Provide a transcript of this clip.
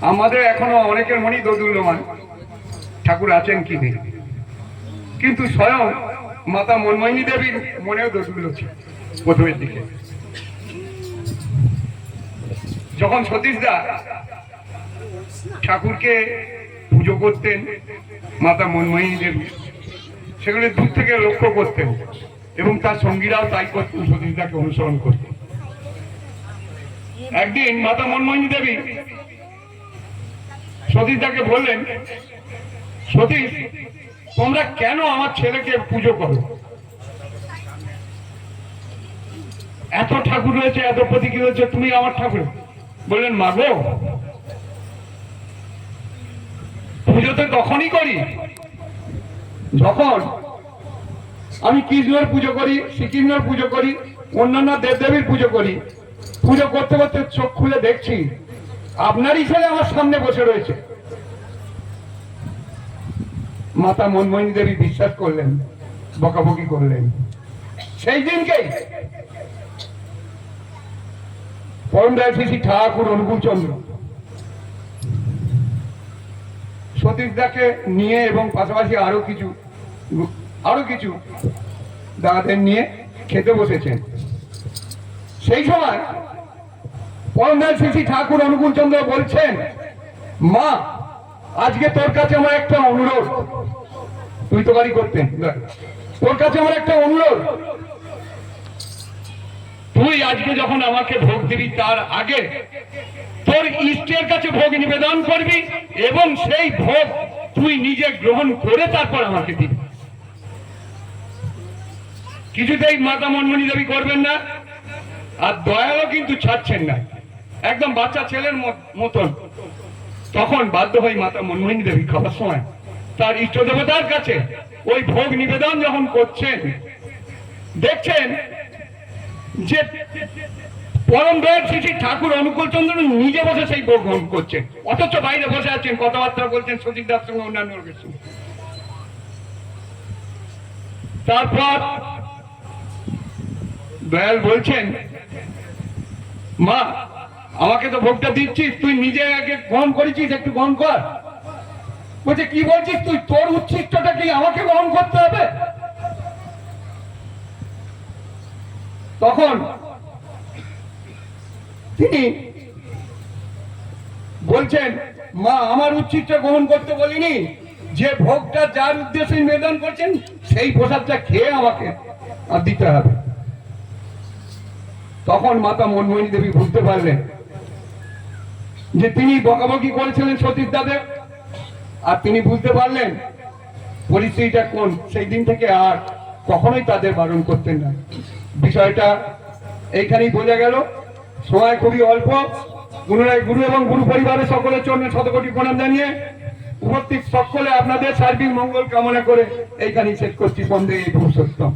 আমাদের এখনও অনেকের মনেই দোদুল্যমান। ঠাকুর আছেন কি নেই। কিন্তু স্বয়ং মাতা মনমোহিনী দেবীর মনেও দোদুল্য ছিল প্রথমের দিকে। যখন সতীশ দা ঠাকুরকে পুজো করতেন, মাতা মনমোহিনী দেবী, সেগুলি দূর থেকে লক্ষ্য করতেন এবং তার সঙ্গীরাও তাই করতেন সতীশদাকে অনুসরণ করতেন। একদিন মাতা মনমোহিনী দেবী সতীশদাকে বললেন, সতীশ, তোমরা কেন আমার ছেলেকে পুজো করো? এত ঠাকুর রয়েছে, এত প্রতীকী রয়েছে, তুমি আমার ঠাকুর। বললেন, মাগো, পুজো তো তখনই করি, যখন আমি কৃষ্ণের পুজো করি, শ্রীকৃষ্ণের পুজো করি, অন্যান্য দেবদেবীর পুজো করি। পুজো করতে করতে চোখ খুলে দেখছি, আপনারই ছেলে আমার সামনে বসে রয়েছে। মাতা মনমোহিনী দেবী বিশ্বাস করলেন, বকাবকি করলেন। সেই দিনকেই পরম শ্রী ঠাকুর অনুকূল চন্দ্র। সতীশদাকে নিয়ে এবং পাশাপাশি আরও কিছু আরও কিছু দাদাদের নিয়ে খেতে বসেছেন। সেই সময় পরমদাস শ্রী ঠাকুর অনুকূল চন্দ্র বলছেন, মা, আজকে তোর কাছে আমার একটা অনুরোধ। তুই তো বাড়ি করতেন তোর কাছে আমার একটা অনুরোধ। তুই আজকে যখন আমাকে ভোগ দিবি তার আগে তোর ইষ্টের কাছে ভোগ নিবেদন করবি এবং সেই ভোগ তুই নিজে গ্রহণ করে তারপর আমাকে দিবি। কিছুতেই মাতা মনমনি দেবী করবেন না, আর দয়ালও কিন্তু ছাড়ছেন না। একদম বাচ্চা ছেলের মতন। তখন বাধ্য হয়ে মাতা মনমোহিনী দেবী খাবার সময় তার ইষ্ট দেবতার কাছে ওই ভোগ নিবেদন যখন করছেন, দেখছেন যে পরম দয়াল শ্রী ঠাকুর অনুকূল চন্দ্র নিজে বসে সেই ভোগ গ্রহণ করছেন, অথচ বাইরে বসে আছেন, কথাবার্তা বলছেন সতীশ দাস সঙ্গে অন্যান্য তারপর দয়াল বলছেন, মা, আমাকে তো ভোগটা দিচ্ছিস, তুই নিজে আগে গ্রহণ করেছিস, একটু গ্রহণ কর। বলছে, কি বলছিস তুই? তোর উচ্ছিষ্টটা কি আমাকে বহন করতে হবে? তখন তিনি বলছেন, মা, আমার উচ্ছিষ্ট গ্রহণ করতে বলিনি। যে ভোগটা যার উদ্দেশ্যে নিবেদন করছেন, সেই প্রসাদটা খেয়ে আমাকে আর দিতে হবে। তখন মাতা মনমোহিনী দেবী বুঝতে পারলেন যে তিনি বকাবকি করেছিলেন সতীশ দাদের আর তিনি বুঝতে পারলেন পরিস্থিতিটা কোন, সেই দিন থেকে আর কখনোই তাদের বারণ করতেন না। বিষয়টা এইখানেই বোঝা গেল। সময় খুবই অল্প। পুনরায় গুরু এবং গুরু পরিবারের সকলের জন্য শতকোটি প্রণাম জানিয়ে উপস্থিত সকলে আপনাদের সার্বিক মঙ্গল কামনা করে এইখানেই শেষ করছি। বন্ধে এই পুরুষোত্তম।